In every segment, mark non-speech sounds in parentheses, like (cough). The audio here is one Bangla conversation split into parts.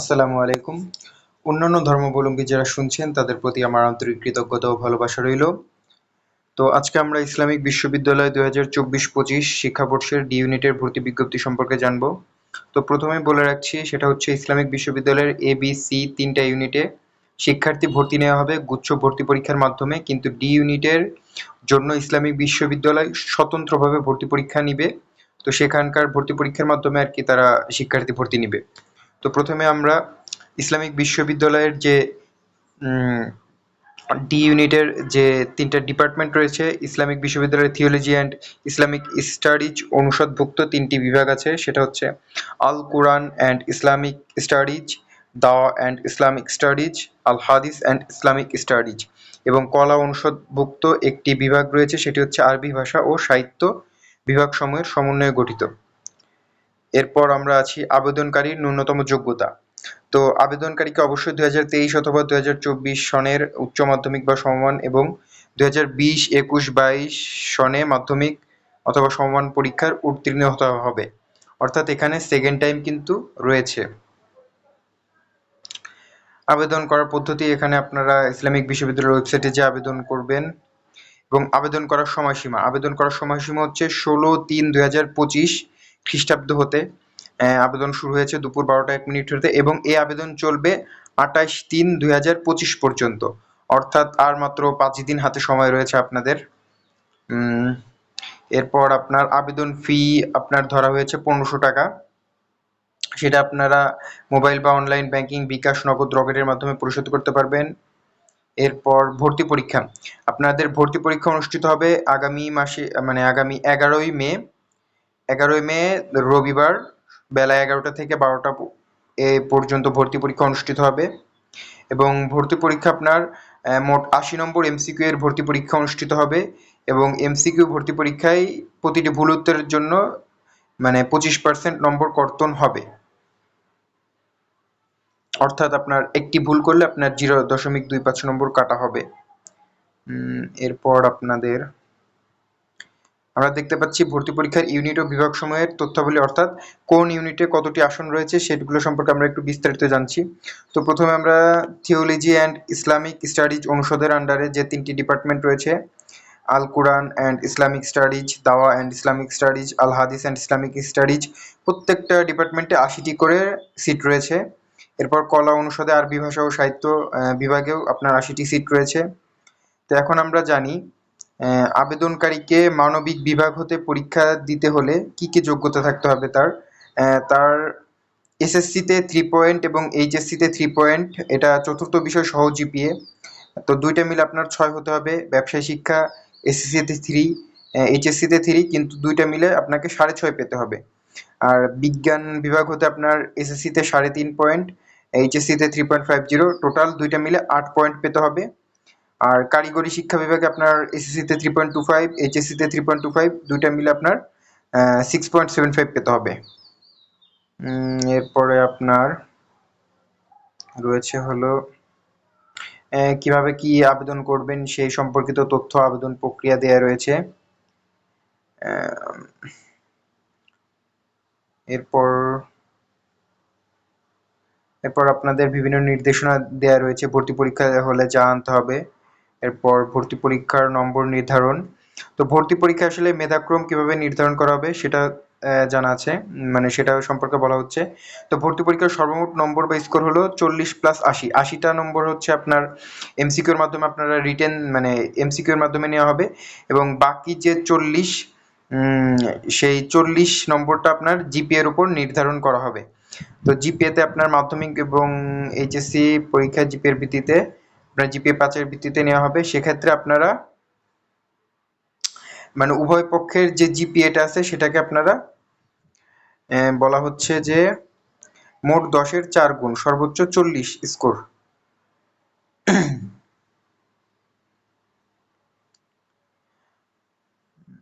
আসসালামু আলাইকুম। অন্যান্য ধর্মাবলম্বী যারা শুনছেন, তাদের প্রতি আমার আন্তরিক কৃতজ্ঞতা ও ভালোবাসা রইল। তো আজকে আমরা ইসলামিক বিশ্ববিদ্যালয় দুই হাজার চব্বিশ পঁচিশ শিক্ষাবর্ষের ডি ইউনিটের ভর্তি বিজ্ঞপ্তি সম্পর্কে জানব। তো প্রথমে বলে রাখছি, সেটা হচ্ছে ইসলামিক বিশ্ববিদ্যালয়ের এ বি সি তিনটা ইউনিটে শিক্ষার্থী ভর্তি নেওয়া হবে গুচ্ছ ভর্তি পরীক্ষার মাধ্যমে, কিন্তু ডি ইউনিটের জন্য ইসলামিক বিশ্ববিদ্যালয় স্বতন্ত্রভাবে ভর্তি পরীক্ষা নিবে। তো সেখানকার ভর্তি পরীক্ষার মাধ্যমে আর কি তারা শিক্ষার্থী ভর্তি নিবে। তো প্রথমে আমরা ইসলামিক বিশ্ববিদ্যালয়ের যে ডি ইউনিটের যে তিনটা ডিপার্টমেন্ট রয়েছে, ইসলামিক বিশ্ববিদ্যালয়ের থিওলজি অ্যান্ড ইসলামিক স্টাডিজ অনুষদভুক্ত তিনটি বিভাগ আছে। সেটা হচ্ছে Al Quran and Islamic studies Dawah and Islamic studies Al Hadith and Islamic studies এবং কলা অনুষদভুক্ত একটি বিভাগ রয়েছে, সেটি হচ্ছে আরবি ভাষা ও সাহিত্য বিভাগসমূহের সমন্বয়ে গঠিত। এরপর আমরা আছি আবেদনকারীর ন্যূনতম যোগ্যতা। তো আবেদনকারীকে অবশ্যই দুই হাজার তেইশ অথবা দুই হাজার চব্বিশ সনের উচ্চ মাধ্যমিক বা সমমান এবং দুই হাজার বিশ একুশ বাইশ সনে মাধ্যমিক অথবা সমমান পরীক্ষার উত্তীর্ণ হতে হবে। অর্থাৎ এখানে সেকেন্ড টাইম কিন্তু রয়েছে। আবেদন করার পদ্ধতি এখানে আপনারা ইসলামিক বিশ্ববিদ্যালয়ের ওয়েবসাইটে যে আবেদন করবেন এবং আবেদন করার সময়সীমা। আবেদন করার সময়সীমা হচ্ছে ষোলো তিন দুই হাজার পঁচিশ খ্রিস্টাব্দ হতে আবেদন শুরু হয়েছে দুপুর বারোটা এক মিনিট হতে এবং এই আবেদন চলবে আঠাশ তিন দুই হাজার পঁচিশ পর্যন্ত। অর্থাৎ আর মাত্র পাঁচ দিন হাতে সময় রয়েছে আপনাদের। এরপর আপনার আবেদন ফি আপনার ধরা হয়েছে পনেরোশো টাকা। সেটা আপনারা মোবাইল বা অনলাইন ব্যাংকিং, বিকাশ, নগদ, রকেটের মাধ্যমে পরিশোধ করতে পারবেন। এরপর ভর্তি পরীক্ষা। আপনাদের ভর্তি পরীক্ষা অনুষ্ঠিত হবে আগামী মাসে মানে আগামী এগারোই মে। এগারোই মে, রবিবার বেলা এগারোটা থেকে বারোটা এ পর্যন্ত ভর্তি পরীক্ষা অনুষ্ঠিত হবে এবং ভর্তি পরীক্ষা আপনার মোট আশি নম্বর এমসিকিউ এর ভর্তি পরীক্ষা অনুষ্ঠিত হবে এবং এমসিকিউ ভর্তি পরীক্ষায় প্রতিটি ভুল উত্তরের জন্য মানে পঁচিশ পার্সেন্ট নম্বর কর্তন হবে। অর্থাৎ আপনার একটি ভুল করলে আপনার জিরো দশমিক দুই পাঁচ নম্বর কাটা হবে। এরপর আপনাদের আমরা দেখতে পাচ্ছি ভর্তি পরীক্ষার ইউনিট ও বিভাগ সময়ের তথ্যাবলী, অর্থাৎ কোন ইউনিটে কতটি আসন রয়েছে সেগুলো সম্পর্কে আমরা একটু বিস্তারিত জানছি। তো প্রথমে আমরা থিওলজি অ্যান্ড ইসলামিক স্টাডিজ অনুষদের আন্ডারে যে তিনটি ডিপার্টমেন্ট রয়েছে, Al Quran and Islamic studies, Dawah and Islamic studies, Al Hadith and Islamic studies, প্রত্যেকটা ডিপার্টমেন্টে আশিটি করে সিট রয়েছে। এরপর কলা অনুষদে আরবি ভাষা ও সাহিত্য বিভাগেও আপনার আশিটি সিট রয়েছে। তো এখন আমরা জানি আবেদনকারীকে মানবিক বিভাগ হতে পরীক্ষা দিতে হলে কি কি যোগ্যতা থাকতে হবে তার? তার এসএসসিতে থ্রি পয়েন্ট এবং এইচএসসিতে থ্রি পয়েন্ট এটা চতুর্থ বিষয় সহ জিপিএ। তো দুইটা মিলে আপনার ছয় হতে হবে, ব্যবসায় শিক্ষা, এসএসসিতে থ্রি এইচএসসিতে থ্রি কিন্তু দুইটা মিলে আপনাকে সাড়ে ছয় পেতে হবে। আর বিজ্ঞান বিভাগ হতে আপনার এসএসসিতে সাড়ে তিন point এইচএসসিতে three point five zero total দুইটা মিলে আট পয়েন্ট পেতে হবে। আর কারিগরি শিক্ষা বিভাগে আপনার এসএসসিতে থ্রি পয়েন্ট টু ফাইভ এইচএসসিতে থ্রি পয়েন্ট টু ফাইভ দুইটা মিলে আপনার সিক্স পয়েন্ট সেভেন ফাইভ পেতে হবে। এরপরে আপনার রয়েছে হলো কীভাবে কি আবেদন করবেন সেই সম্পর্কিত তথ্য আবেদন প্রক্রিয়া দেয়া রয়েছে। এরপর এরপর আপনাদের বিভিন্ন নির্দেশনা দেয়া রয়েছে, ভর্তি পরীক্ষা হলে যা আনতে হবে। এরপর ভর্তি পরীক্ষার নম্বর নির্ধারণ। তো ভর্তি পরীক্ষা আসলে মেধাক্রম কীভাবে নির্ধারণ করা হবে সেটা জানা আছে। মানে সেটা সম্পর্কে বলা হচ্ছে। তো ভর্তি পরীক্ষার সর্বমোট নম্বর বা স্কোর হলো চল্লিশ প্লাস আশি। আশিটা নম্বর হচ্ছে আপনার এমসিকিউর মাধ্যমে আপনারা রিটেন মানে এমসিকিউর মাধ্যমে নেওয়া হবে। এবং বাকি যে চল্লিশ সেই চল্লিশ নম্বরটা আপনার জিপিএর উপর নির্ধারণ করা হবে। তো জিপিএতে আপনার মাধ্যমিক এবং এইচএসসি পরীক্ষা জিপিএর ভিত্তিতে আপনার জিপিএ পাঁচের ভিত্তিতে নেওয়া হবে, সেক্ষেত্রে আপনারা মানে উভয় পক্ষের যে জিপিএটা আছে, সেটাকে আপনারা বলা হচ্ছে যে মোট দশের চার গুণ, সর্বোচ্চ চল্লিশ স্কোর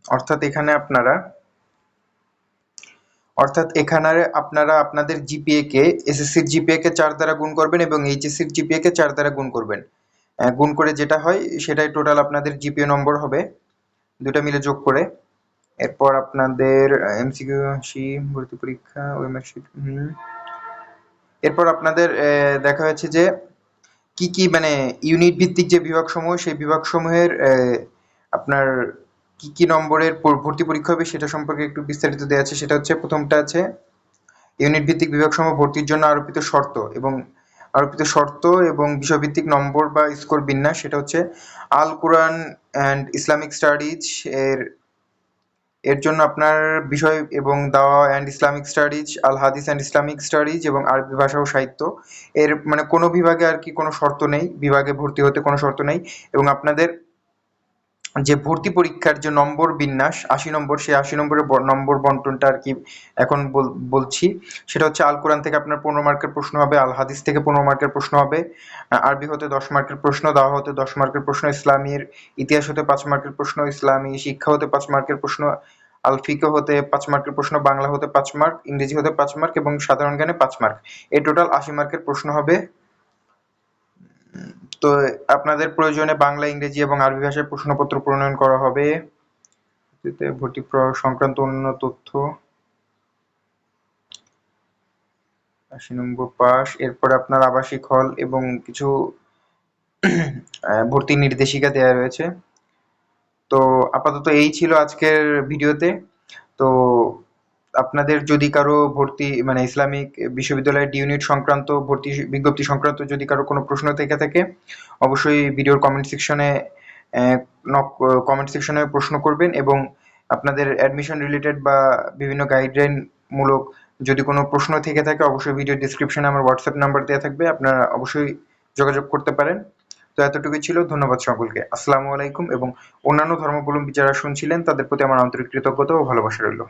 অর্থাৎ এখানে আপনারা, অর্থাৎ এখানে আপনারা আপনাদের জিপিএ কে এসএসসির জিপিএ কে চার দ্বারা গুণ করবেন এবং এইচএসসির জিপিএ কে চার দ্বারা গুণ করবেন। গুণ করে যেটা হয় সেটাই টোটাল আপনাদের জিপিএ নম্বর হবে। দুটা মিলে যোগ করে। এরপর আপনাদের এমসিকিউ সি ভর্তি পরীক্ষা ওই মার্কশিট এরপর আপনাদের দেখা হয়েছে যে কি কি মানে ইউনিট ভিত্তিক যে বিভাগসমূহ সেই বিভাগসমূহের আহ, আপনার কি কি নম্বরের ভর্তি পরীক্ষা হবে সেটা সম্পর্কে একটু বিস্তারিত দেওয়া আছে। সেটা হচ্ছে প্রথমটা আছে ইউনিট ভিত্তিক বিভাগসমূহ ভর্তির জন্য আরোপিত শর্ত এবং আরোপিত শর্ত এবং বিষয়ভিত্তিক নম্বর বা স্কোর বিন্যাস, সেটা হচ্ছে আল কোরআন অ্যান্ড ইসলামিক স্টাডিজ। এর এর জন্য আপনার বিষয় এবং দাওয়া অ্যান্ড ইসলামিক স্টাডিজ, আল হাদিস অ্যান্ড ইসলামিক স্টাডিজ এবং আরবি ভাষা ও সাহিত্য। এর মানে কোনো বিভাগে আর কি কোনো শর্ত নেই। বিভাগে ভর্তি হতে কোনো শর্ত নেই এবং আপনাদের যে ভর্তি পরীক্ষার যে নম্বর বিন্যাস, আশি নম্বর, সেই আশি নম্বরের নম্বর বন্টনটা আর কি এখন বল- বলছি। সেটা হচ্ছে আল কোরআন থেকে আপনার পনেরো মার্কের প্রশ্ন হবে, আল হাদিস থেকে পনেরো মার্কের প্রশ্ন হবে আরবি হতে দশ মার্কের প্রশ্ন, দাওয়া হতে দশ মার্কের প্রশ্ন, ইসলামীর ইতিহাস হতে পাঁচ মার্কের প্রশ্ন, ইসলামী শিক্ষা হতে পাঁচ মার্কের প্রশ্ন, আল ফিকহ হতে পাঁচ মার্কের প্রশ্ন, বাংলা হতে পাঁচ মার্ক, ইংরেজি হতে পাঁচ মার্ক এবং সাধারণ জ্ঞানে পাঁচ মার্ক। এই টোটাল আশি মার্কের প্রশ্ন হবে। তো আপনাদের প্রয়োজনে বাংলা, ইংরেজি এবং আরবি ভাষায় প্রশ্নপত্র প্রণয়ন করা হবে। ভর্তি সংক্রান্ত অন্য তথ্য। আশি নম্বর পাস এরপর আপনার আবাসিক হল এবং কিছু (clears throat) ভর্তি নির্দেশিকা দেওয়া রয়েছে। তো আপাতত এই ছিল আজকের ভিডিওতে। তো আপনাদের যদি কারও ভর্তি মানে ইসলামিক বিশ্ববিদ্যালয়ের ডি ইউনিট সংক্রান্ত ভর্তি বিজ্ঞপ্তি সংক্রান্ত যদি কারও কোনো প্রশ্ন থেকে থাকে, অবশ্যই ভিডিওর কমেন্ট সেকশনে কমেন্ট সেকশনে প্রশ্ন করবেন এবং আপনাদের অ্যাডমিশন রিলেটেড বা বিভিন্ন গাইডলাইন মূলক যদি কোনো প্রশ্ন থেকে থাকে, অবশ্যই ভিডিও ডিসক্রিপশনে আমার হোয়াটসঅ্যাপ নাম্বার দেওয়া থাকবে, আপনারা অবশ্যই যোগাযোগ করতে পারেন। তো এতটুকুই ছিল, ধন্যবাদ সকলকে। আসসালামু আলাইকুম এবং অন্যান্য ধর্মাবলম্বী যারা শুনছিলেন, তাদের প্রতি আমার আন্তরিক কৃতজ্ঞতা ও ভালোবাসা রইল।